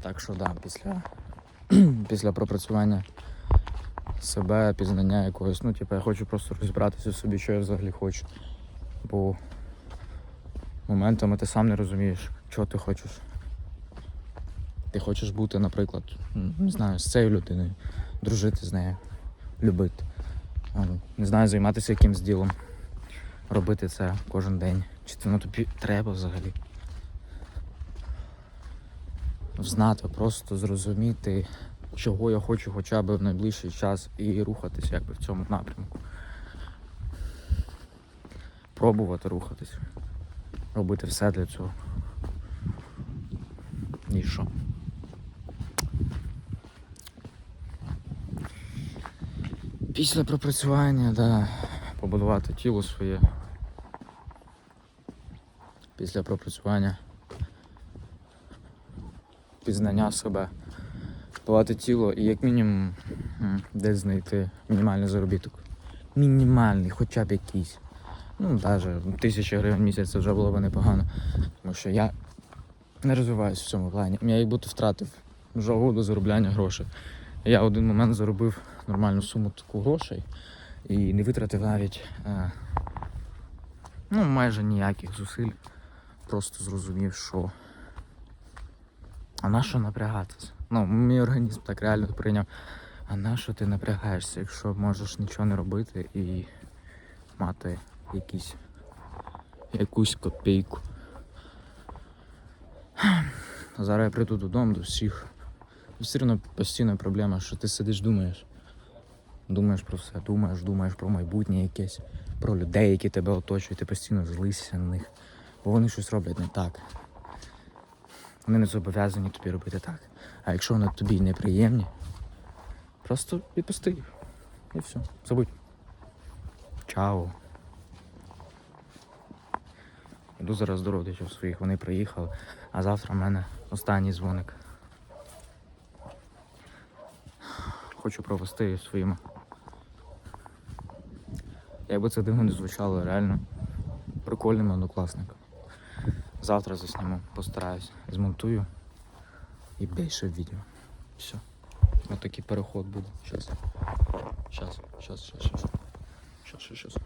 Так що да, після, після пропрацювання себе, пізнання якогось, ну, типу, я хочу просто розібратися в собі, що я взагалі хочу. Бо моментами ти сам не розумієш, чого ти хочеш. Ти хочеш бути, наприклад, не знаю, з цією людиною, дружити з нею, любити. Не знаю, займатися якимсь ділом, робити це кожен день. Чи це воно тобі треба взагалі? Знати, просто зрозуміти, чого я хочу хоча б в найближчий час і рухатись якби в цьому напрямку. Пробувати рухатись. Робити все для цього. І що? Після пропрацювання, да, побудувати тіло своє. Після пропрацювання пізнання себе, будувати тіло і як мінімум десь знайти мінімальний заробіток. Мінімальний, хоча б якийсь. Ну, навіть тисяча гривень в місяць це вже було б непогано. Тому що я не розвиваюся в цьому плані. Я як будто втратив жагу до заробляння грошей. Я в один момент заробив нормальну суму таку грошей і не витратив навіть е, ну, майже ніяких зусиль. Просто зрозумів, що а на що напрягатися? Ну, мій організм так реально прийняв. А на що ти напрягаєшся, якщо можеш нічого не робити і мати якісь, якусь копійку. Зараз я прийду додому до всіх. Все одно постійна проблема, що ти сидиш, думаєш. Думаєш про все, думаєш, думаєш про майбутнє якесь, про людей, які тебе оточують, ти постійно злишся на них. Бо вони щось роблять не так. Вони не зобов'язані тобі робити так. А якщо вони тобі неприємні, просто відпусти їх. І все. Забудь. Чао. Йду зараз до родичів своїх, вони приїхали, а завтра в мене останній дзвоник. Хочу провести своїми. Як би це дивно не звучало, реально прикольним однокласником. Завтра засніму, постараюсь, змонтую і більше відео. Все. Ось такий переход буде. Щас. Щас, щас, щас, щас. Щас, щас, щас.